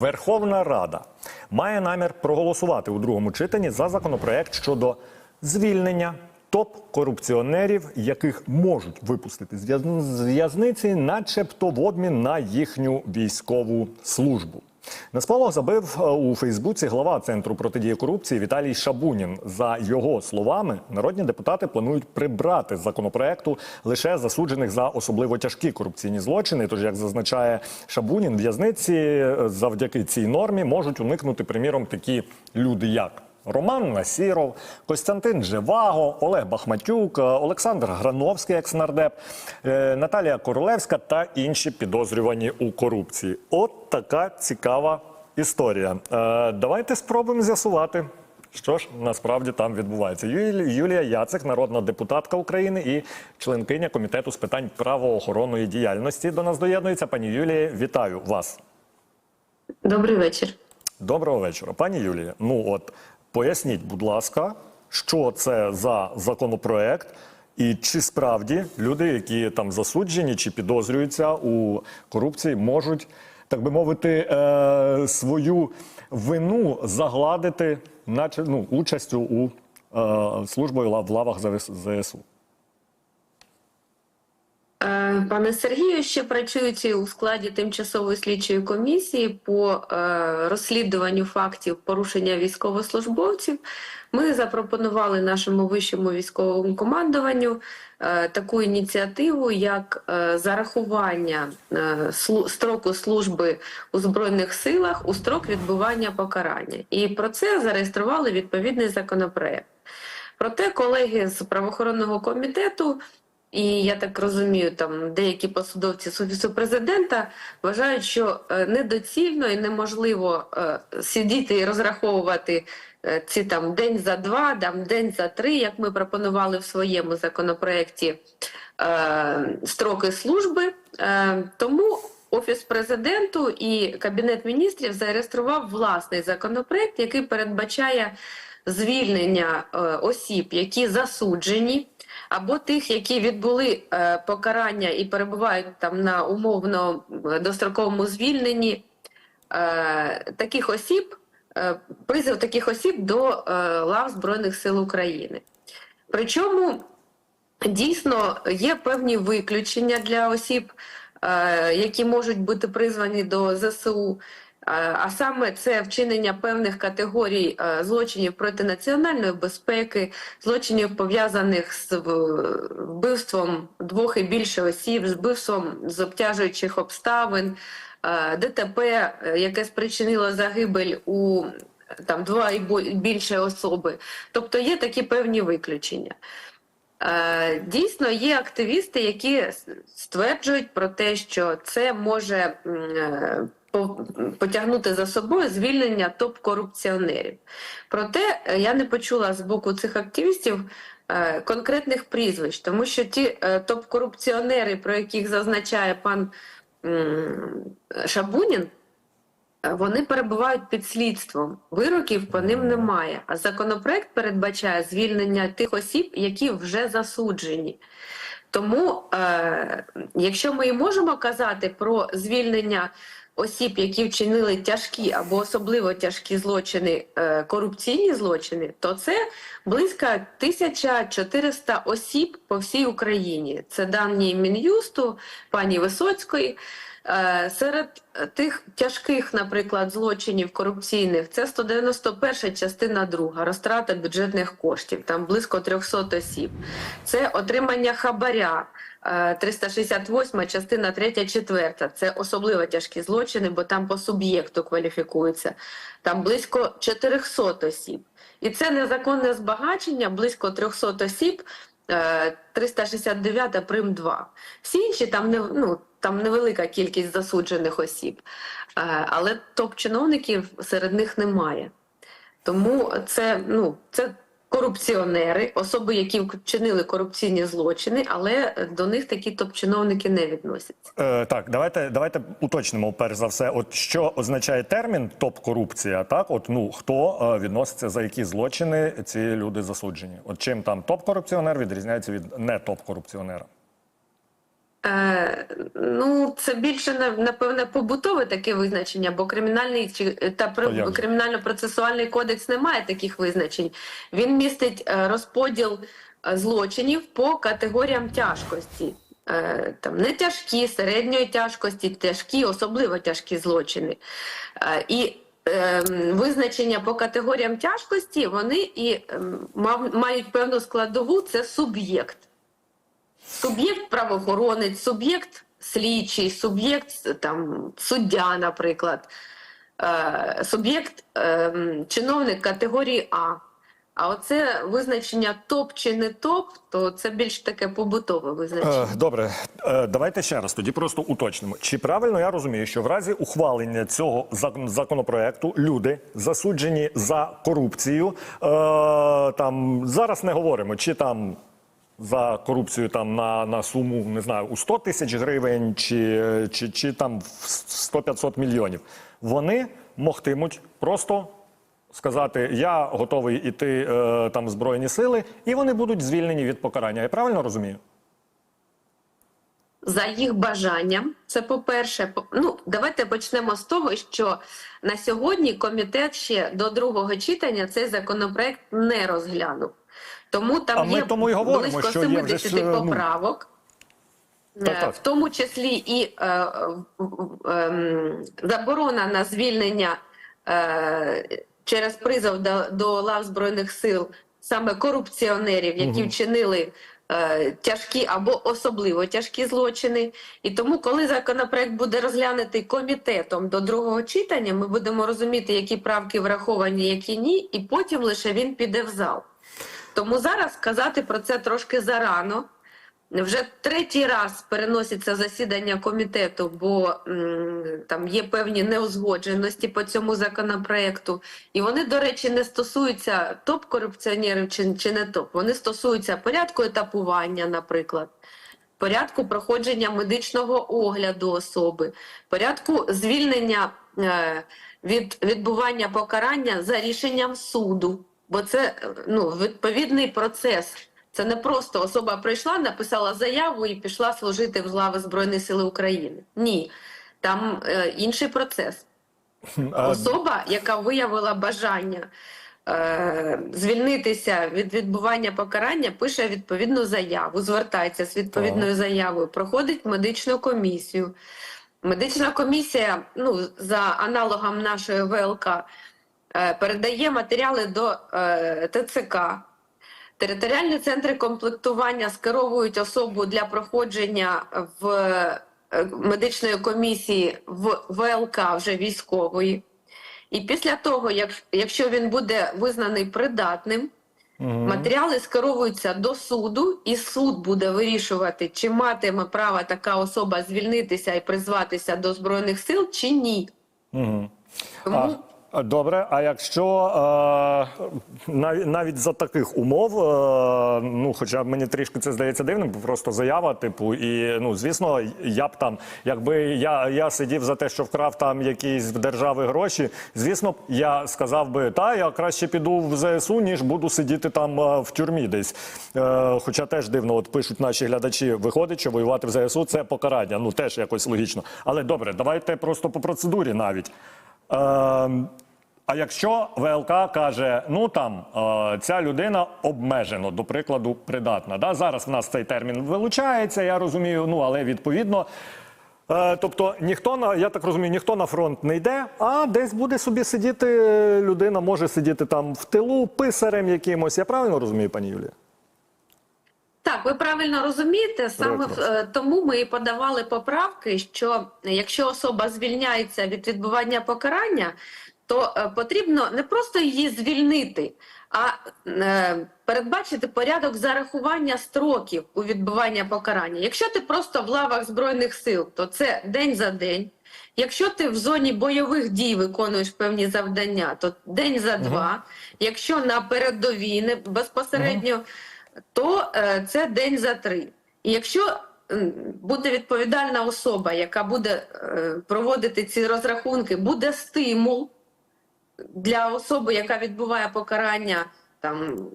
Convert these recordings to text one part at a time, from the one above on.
Верховна Рада має намір проголосувати у другому читанні за законопроект щодо звільнення топ-корупціонерів, яких можуть випустити з в'яз- в'язниці, начебто в обмін на їхню військову службу. На сполох забив е, у Фейсбуці глава центру протидії корупції Віталій Шабунін. За його словами, народні депутати планують прибрати з законопроекту лише засуджених за особливо тяжкі корупційні злочини. Тож, як зазначає Шабунін, в'язниці е, завдяки цій нормі можуть уникнути, приміром, такі люди, як Роман Насіров, Костянтин Живаго, Олег Бахматюк, е, Олександр Грановський, екснардеп, е, Наталія Королевська та інші підозрювані у корупції. От така цікава історія. Е, Давайте спробуємо з'ясувати. Що ж насправді там відбувається? Юлі- Юлія Яцик, народна депутатка України і членкиня комітету з питань правоохоронної діяльності. До нас доєднується. Пані Юлія, вітаю вас. Добрий вечір. Доброго вечора, пані Юлія. Ну от поясніть, будь ласка, що це за законопроект, і чи справді люди, які там засуджені чи підозрюються у корупції, можуть, так би мовити, е- свою вину загладити, наче ну, участю у е- службою в лавах ЗСУ? Е, Пане Сергію, ще працюючи у складі тимчасової слідчої комісії по е, розслідуванню фактів порушення військовослужбовців, ми запропонували нашому вищому військовому командуванню е, таку ініціативу, як зарахування строку служби у збройних силах у строк відбування покарання. І про це зареєстрували відповідний законопроект. Проте колеги з правоохоронного комітету. І я так розумію, там деякі посадовці з офісу президента вважають, що е, недоцільно і неможливо е, сидіти і розраховувати е, ці там день за два, там день за три, як ми пропонували в своєму законопроекті строки служби. Тому офіс президенту і кабінет міністрів зареєстрував власний законопроект, який передбачає звільнення осіб, які засуджені або тих, які відбули е, покарання і перебувають там на умовно е, достроковому звільненні, е, таких осіб, призов таких осіб до лав Збройних сил України. Причому дійсно є певні виключення для осіб, які можуть бути призвані до ЗСУ. Е, А саме це вчинення певних категорій е, злочинів проти національної безпеки, злочинів пов'язаних з вбивством двох і більше осіб, з вбивством з обтяжуючих обставин, е, ДТП, яке спричинило загибель у там два і більше особи. Тобто є такі певні виключення. Дійсно, є активісти, які стверджують про те, що це може потягнути за собою звільнення топ-корупціонерів. Проте е, я не почула з боку цих активістів е, конкретних прізвищ, тому що ті е, топ-корупціонери, про яких зазначає пан Шабунін, вони перебувають під слідством. Вироків по ним немає. А законопроект передбачає звільнення тих осіб, які вже засуджені. Тому, е, якщо ми і можемо казати про звільнення осіб, які вчинили тяжкі або особливо тяжкі злочини, е, корупційні злочини, то це близько 1400 осіб по всій Україні. Це дані Мін'юсту, пані Висоцької. Е, Серед тих тяжких, наприклад, злочинів корупційних, це 191 частина друга, розтрата бюджетних коштів, там близько 300 осіб. Це отримання хабаря, 368 частина 3, 4. Це особливо тяжкі злочини, бо там по суб'єкту кваліфікуються. Там близько 400 осіб. І це незаконне збагачення, близько 300 осіб, е, 369 прим 2. Всі інші там не ну там невелика кількість засуджених осіб, Е, але топ-чиновників серед них немає. Тому це ну це корупціонери, особи, які вчинили корупційні злочини, але до них такі топ-чиновники не відносяться. Е, так, давайте давайте уточнимо перш за все, от що означає термін топ-корупція. Так, от ну хто е, відноситься за які злочини ці люди засуджені? От чим там топ-корупціонер відрізняється від не топ-корупціонера? Е, ну, це більше на- напевне побутове таке визначення, бо кримінальний чи та кримінально-процесуальний кодекс не має таких визначень. Він містить е, розподіл е, злочинів по категоріям тяжкості. Е, Там не тяжкі, середньої тяжкості, тяжкі, особливо тяжкі злочини. Е, І ем, визначення по категоріям тяжкості вони і ем, мав- мають певну складову це суб'єкт. Суб'єкт правоохоронець, суб'єкт слідчий, суб'єкт там суддя, наприклад, е, суб'єкт ем, чиновник категорії А. А оце визначення топ чи не топ, то це більш таке побутове визначення. Е, Добре, Е, давайте ще раз тоді просто уточнимо. Чи правильно я розумію, що в разі ухвалення цього зак- законопроекту люди засуджені за корупцію? е, Там зараз не говоримо, чи там за корупцію там на, на суму не знаю у 100 тисяч гривень, чи, чи, чи там в 100-500 мільйонів. Вони могтимуть просто сказати: Я готовий іти е, там збройні сили, і вони будуть звільнені від покарання. Я правильно розумію? за їх бажанням. Це по-перше, По- ну давайте почнемо з того, що на сьогодні комітет ще до другого читання цей законопроект не розглянув. Тому там А є тому і говоримо, близько що є вже 70 ну, поправок. Так, Е, так. В тому числі і е, ем, заборона на звільнення е, через призов до, до лав Збройних сил саме корупціонерів, які вчинили е, тяжкі або особливо тяжкі злочини. І тому, коли законопроект буде розглянутий комітетом до другого читання, ми будемо розуміти, які правки враховані, які ні, і потім лише він піде в зал. Тому зараз сказати про це трошки зарано. Вже третій раз переноситься засідання комітету, бо там є певні неузгодженості по цьому законопроекту. І вони, до речі, не стосуються топ-корупціонерів чи, чи не топ. Вони стосуються порядку етапування, наприклад, порядку проходження медичного огляду особи, порядку звільнення е, від відбування покарання за рішенням суду. Бо це ну, відповідний процес. Це не просто особа прийшла, написала заяву і пішла служити в лави Збройних сил України. Ні, там е, інший процес. Особа, яка виявила бажання е, звільнитися від відбування покарання, пише відповідну заяву, звертається з відповідною заявою, проходить медичну комісію. Медична комісія, ну, за аналогом нашої ВЛК, передає матеріали до е, ТЦК. Територіальні центри комплектування скеровують особу для проходження в е, медичної комісії в ВЛК вже військової. І після того, як, якщо він буде визнаний придатним, мгм. матеріали скеровуються до суду, і суд буде вирішувати, чи матиме право така особа звільнитися і призватися до Збройних сил, чи ні. Мгм. Тому А, добре, а якщо е, навіть, за таких умов, е, ну хоча мені трішки це здається дивним, просто заява, типу, і ну звісно, я б там, якби я, я сидів за те, що вкрав там якісь в держави гроші, звісно, я сказав би, та я краще піду в ЗСУ, ніж буду сидіти там е, в тюрмі десь. Е, хоча теж дивно, от пишуть наші глядачі, виходить, що воювати в ЗСУ це покарання. Ну теж якось логічно. Але добре, давайте просто по процедурі навіть. Е, а якщо ВЛК каже, ну там е, ця людина обмежено, до прикладу, придатна. Да? Зараз в нас цей термін вилучається, я розумію. Ну але відповідно. Е, тобто ніхто на я так розумію, ніхто на фронт не йде, а десь буде собі сидіти людина, може сидіти там в тилу писарем якимось. Я правильно розумію, пані Юлія? Так, ви правильно розумієте. Саме е, тому ми і подавали поправки, що якщо особа звільняється від відбування покарання, то е, потрібно не просто її звільнити, а е, передбачити порядок зарахування строків у відбування покарання. Якщо ти просто в лавах збройних сил, то це день за день. Якщо ти в зоні бойових дій виконуєш певні завдання, то день за два. Якщо на передовій не безпосередньо, то е, це день за три. І якщо буде відповідальна особа, яка буде е, проводити ці розрахунки, буде стимул для особи, яка відбуває покарання там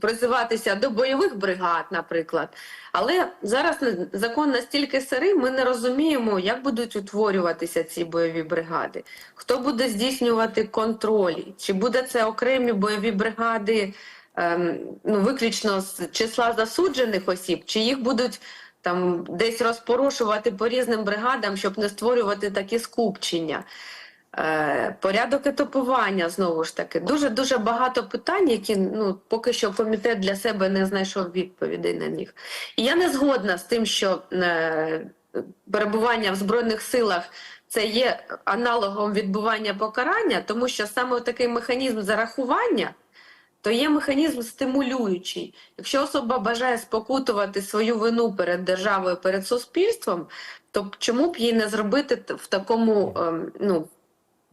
призиватися до бойових бригад, наприклад. Але зараз закон настільки сирий, ми не розуміємо, як будуть утворюватися ці бойові бригади, хто буде здійснювати контролі, чи буде це окремі бойові бригади ну, виключно з числа засуджених осіб, чи їх будуть там десь розпорошувати по різним бригадам, щоб не створювати такі скупчення. Е, порядок етапування знову ж таки. Дуже дуже багато питань, які ну поки що комітет для себе не знайшов відповідей на них. І я не згодна з тим, що е, перебування в збройних силах це є аналогом відбування покарання, тому що саме такий механізм зарахування. То є механізм стимулюючий. Якщо особа бажає спокутувати свою вину перед державою, перед суспільством, то чому б їй не зробити в такому ем, ну,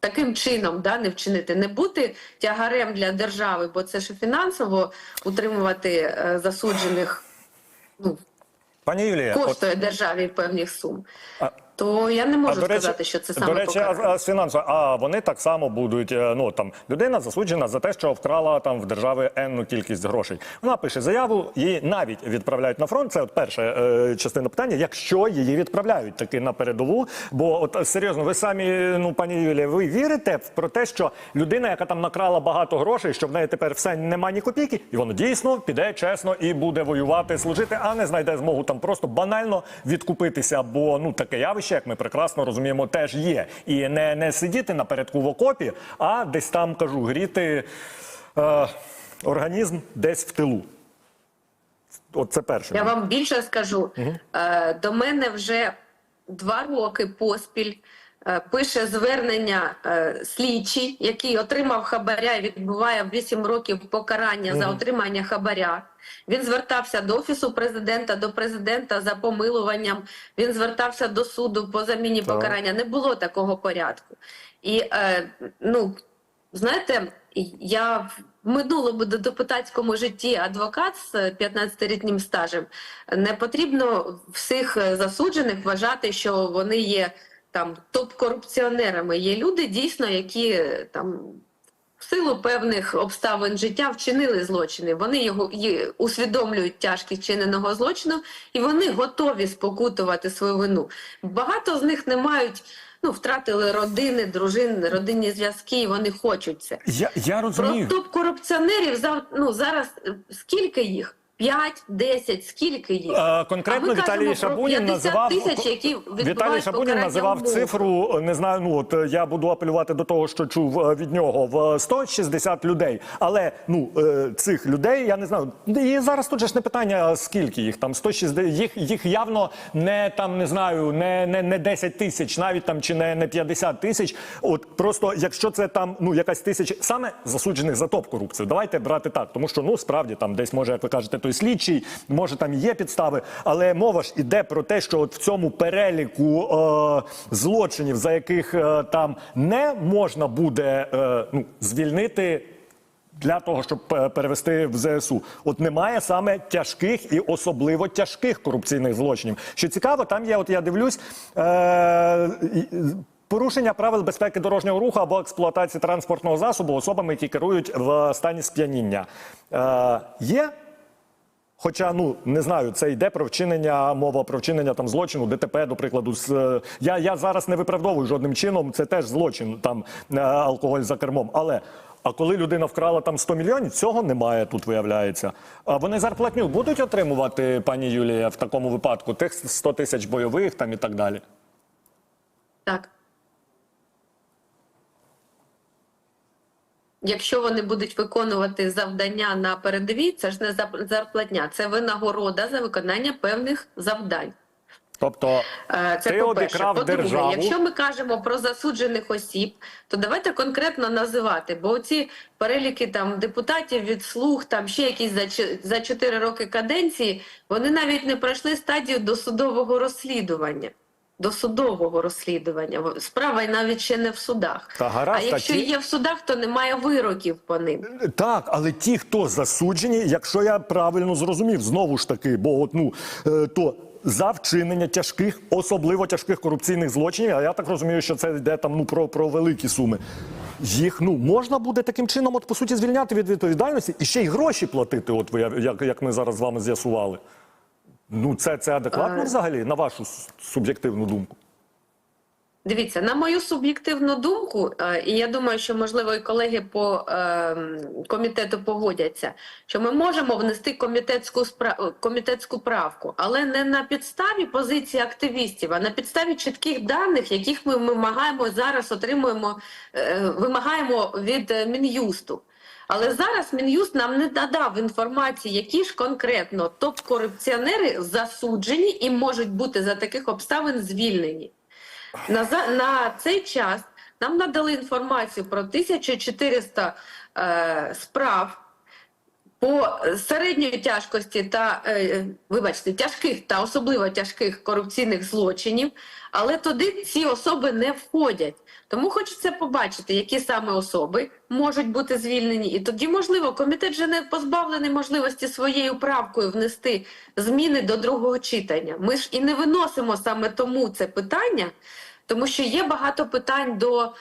таким чином да, не вчинити, не бути тягарем для держави, бо це ж фінансово утримувати е, засуджених ну, Пані Юлія, от, коштує державі певних сум. А- То я не можу речі- сказати, що це саме до речі, а, а з фінансово, а вони так само будуть. е, Ну там людина засуджена за те, що вкрала там в держави енну кількість грошей. Вона пише заяву, її навіть відправляють на фронт. Це от перша е, частина питання. Якщо її відправляють таки на передову, бо от серйозно, ви самі, ну пані Юлія, ви вірите в про те, що людина, яка там накрала багато грошей, що в неї тепер все нема ні копійки, і вона дійсно піде чесно і буде воювати, служити, а не знайде змогу там просто банально відкупитися. Бо ну таке явище, як ми прекрасно розуміємо, теж є. І не, не сидіти напередку в окопі, а десь там кажу, гріти е, організм десь в тилу. От це перше. Я вам більше скажу. Е, до мене вже два роки поспіль е, пише звернення е, слідчий, який отримав хабаря і відбуває 8 років покарання за отримання хабаря. Він звертався до офісу президента, до президента за помилуванням. Він звертався до суду по заміні Так. покарання. Не було такого порядку. І е, ну знаєте, я в минулому депутатському житті адвокат з 15-літнім стажем. Не потрібно всіх засуджених вважати, що вони є там топ-корупціонерами. Є люди дійсно, які там. В силу певних обставин життя вчинили злочини. Вони його усвідомлюють тяжкість чиненого злочину, і вони готові спокутувати свою вину. Багато з них не мають, ну втратили родини, дружин, родинні зв'язки, і вони хочуть це. Я, я Про топ-корупціонерів зав- ну, зараз е, скільки їх? 5, 10, скільки їх? Е, Конкретно Віталій Шабунін називав тисяч, які Віталій Шабунін називав цифру. е, Не знаю. Ну от е, я буду апелювати до того, що чув е, від нього в 160 людей. Але ну е, цих людей я не знаю. І зараз тут же ж не питання, скільки їх там 160, їх, їх явно не там не знаю, не, не, не 10 тисяч, навіть там чи не, не 50 тисяч. От просто якщо це там ну якась тисяча саме засуджених за топ корупцію, давайте брати так, тому що ну справді там десь може, як ви кажете, той слідчий, може там і є підстави, але мова ж іде про те, що от в цьому переліку е, злочинів, за яких е, там не можна буде е, ну, звільнити. Для того щоб е, перевести в ЗСУ, от немає саме тяжких і особливо тяжких корупційних злочинів. Що цікаво, там є, от я дивлюсь. Е- Порушення правил безпеки дорожнього руху або експлуатації транспортного засобу особами, які керують в стані сп'яніння. Е, є Хоча ну не знаю, це йде про вчинення мова про вчинення там злочину, ДТП, до прикладу. З е, я, я зараз не виправдовую жодним чином. Це теж злочин, там е, алкоголь за кермом. Але а коли людина вкрала там 100 мільйонів, цього немає тут, виявляється. А вони зарплатню будуть отримувати, пані Юлія, в такому випадку тих 100 тисяч бойових там і так далі. Так. Якщо вони будуть виконувати завдання на передовій, це ж не зарплатня, це винагорода за виконання певних завдань. Тобто, Е, Це Ти по-перше. обікрав По-друге, державу. якщо ми кажемо про засуджених осіб, то давайте конкретно називати, бо ці переліки там депутатів від слуг, там ще якісь за за 4 роки каденції, вони навіть не пройшли стадію досудового розслідування. Досудового розслідування справа навіть ще не в судах. Та гаразд, а якщо та ті- є в судах, то немає вироків по ним. Так, але ті, хто засуджені, якщо я правильно зрозумів, знову ж таки, бо от, ну, е, то за вчинення тяжких, особливо тяжких корупційних злочинів, а я так розумію, що це йде там ну, про, про великі суми. їх ну можна буде таким чином, от по суті, звільняти від відповідальності і ще й гроші платити. От ви як, як ми зараз з вами з'ясували. Ну, це, це адекватно Е. взагалі, на вашу суб'єктивну думку. Дивіться, на мою суб'єктивну думку, е, і я думаю, що можливо і колеги по е, комітету погодяться, що ми можемо внести комітетську спра- комітетську правку, але не на підставі позиції активістів, а на підставі чітких даних, яких ми вимагаємо зараз, отримуємо, е, вимагаємо від е, мін'юсту. Але зараз мін'юст нам не надав інформації, які ж конкретно топ-корупціонери засуджені і можуть бути за таких обставин звільнені. На, на цей час нам надали інформацію про 1400 е, справ по середньої тяжкості та, е, вибачте, тяжких та особливо тяжких корупційних злочинів, але туди ці особи не входять. Тому хочеться побачити, які саме особи можуть бути звільнені. І тоді, можливо, комітет вже не позбавлений можливості своєю правкою внести зміни до другого читання. Ми ж і не виносимо саме тому це питання, тому що є багато питань до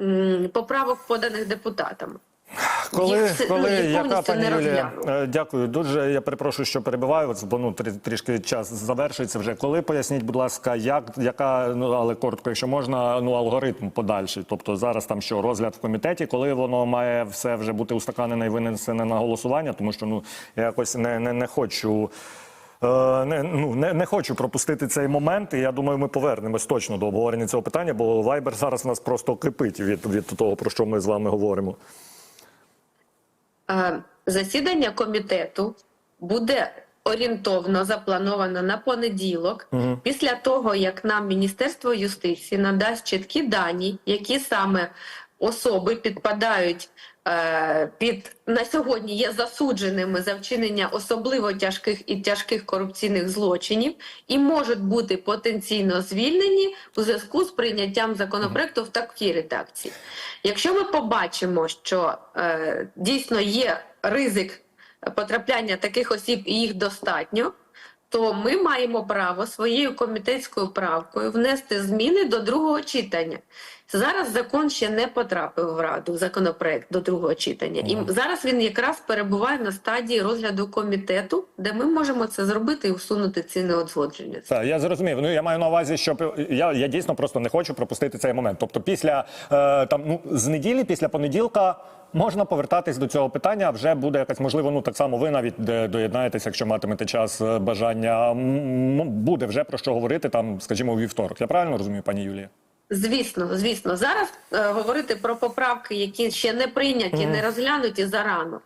м, поправок, поданих депутатами. Коли, Їх коли ну, яка пані Юлія, е, дякую дуже. Я перепрошую, що перебиваю бо ну трі- трішки час завершується вже. Коли поясніть, будь ласка, як яка ну але коротко, якщо можна, ну алгоритм подальший. Тобто зараз там що розгляд в комітеті, коли воно має все вже бути устаканене і винесене на голосування, тому що ну я якось не, не, не хочу. Е, Не, ну, не, не хочу пропустити цей момент, і я думаю, ми повернемось точно до обговорення цього питання, бо Viber зараз нас просто кипить від, від того, про що ми з вами говоримо. Е, Засідання комітету буде орієнтовно заплановано на понеділок, після того як нам Міністерство юстиції надасть чіткі дані, які саме особи підпадають е, під на сьогодні є засудженими за вчинення особливо тяжких і тяжких корупційних злочинів і можуть бути потенційно звільнені у зв'язку з прийняттям законопроекту в такій редакції. Якщо ми побачимо, що е, дійсно є ризик потрапляння таких осіб і їх достатньо, то ми маємо право своєю комітетською правкою внести зміни до другого читання. Зараз закон ще не потрапив в раду, законопроект до другого читання. І зараз він якраз перебуває на стадії розгляду комітету, де ми можемо це зробити і усунути ці неузгодження. Так, я зрозумів. Ну я маю на увазі, що я, я дійсно просто не хочу пропустити цей момент. Тобто, після е, там ну з неділі, після понеділка. Можна повертатись до цього питання. Вже буде якась можливо. Ну так само ви навіть доєднаєтеся, якщо матимете час е, бажання. Буде вже про що говорити там, скажімо, у вівторок. Я правильно розумію, пані Юлія? Звісно, звісно, зараз е, говорити про поправки, які ще не прийняті, не розглянуті зарано.